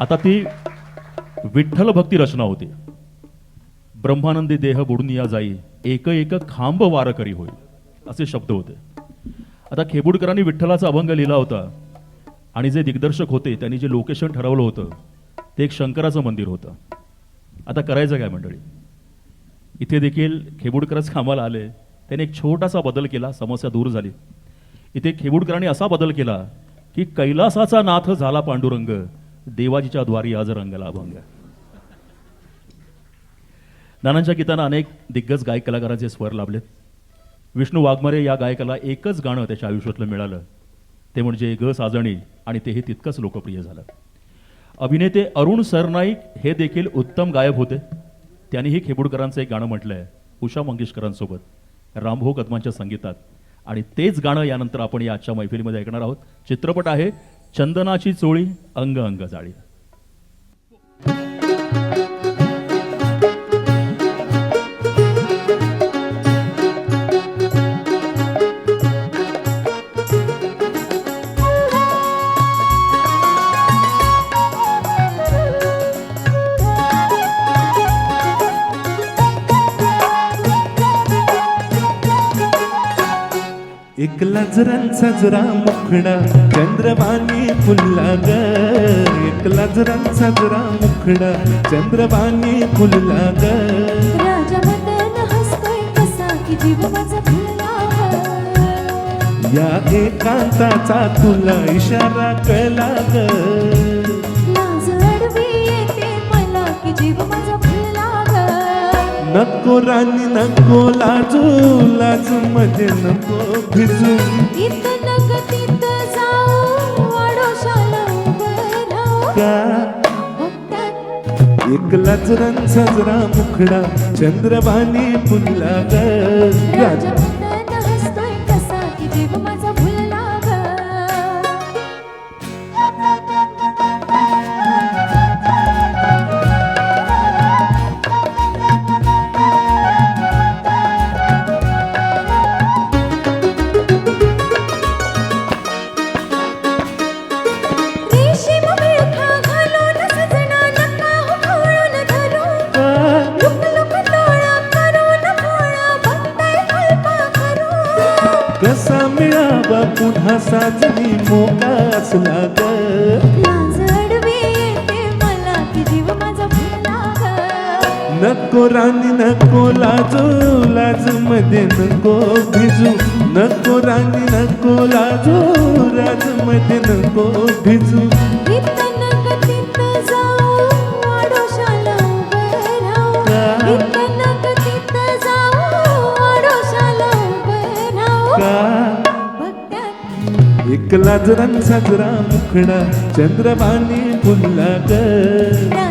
आता ती विठ्ठल भक्ती रचना होती. ब्रह्मानंदी देह बुडून या जाई एक एक खांब वार करी होईल असे शब्द होते. आता खेबुडकरांनी विठ्ठलाचा अभंग लिहिला होता आणि जे दिग्दर्शक होते त्यांनी जे लोकेशन ठरवलं होतं ते एक शंकराचं मंदिर होतं. आता करायचं काय मंडळी? इथे देखील खेबुडकरच कामाला आले. त्याने एक छोटासा बदल केला समस्या दूर झाली. इथे खेबुडकरांनी असा बदल केला की कैलासाचा नाथ झाला पांडुरंग. देवाजीच्या द्वारी आज रंगला अभंग नानांच्या गीतांना अनेक दिग्गज गायक कलाकारांचे स्वर लाभलेत. विष्णू वाघमारे या गायकाला एकच गाणं त्याच्या आयुष्यातलं मिळालं. ते म्हणजे ग साजणी आणि तेही तितकंच लोकप्रिय झालं. अभिनेते अरुण सरनाईक हे देखील उत्तम गायक होते. त्यांनीही खेबुडकरांचं एक गाणं म्हटलंय उषा मंगेशकरांसोबत रामभाऊ कदमांच्या संगीतात. आणि तेच गाणं यानंतर आपण या आजच्या मैफिलीमध्ये ऐकणार आहोत. चित्रपट आहे चंदनाची चोळी अंग अंग जाळी. एक लाजरांचा जरा मुखडा चंद्रवाणी फुलला ग एक लाजरांचा जरा मुखडा चंद्रवाणी फुलला ग या एकांताचा तुला इशारा कळला ग नको राणी नको लाजू लाजमध्ये नको भिजू. इथं नग तिथं जाऊ आडोशाला उभं राहू. का? बघतात एक लाजरांचा जरा मुखडा चंद्रवाणी फुलला ग. कसा मिळावा पुन्हा साजनी मोका असला ग लाज अडवी येते मला की जीव माझा फुलला नको राणी नको लाजू लाजमध्ये नको भिजू. नको राणी नको लाजू राजमध्ये नको भिजू. एक लाजरांचा ग्राम मुखडा चंद्रवाणी फुल्ला ग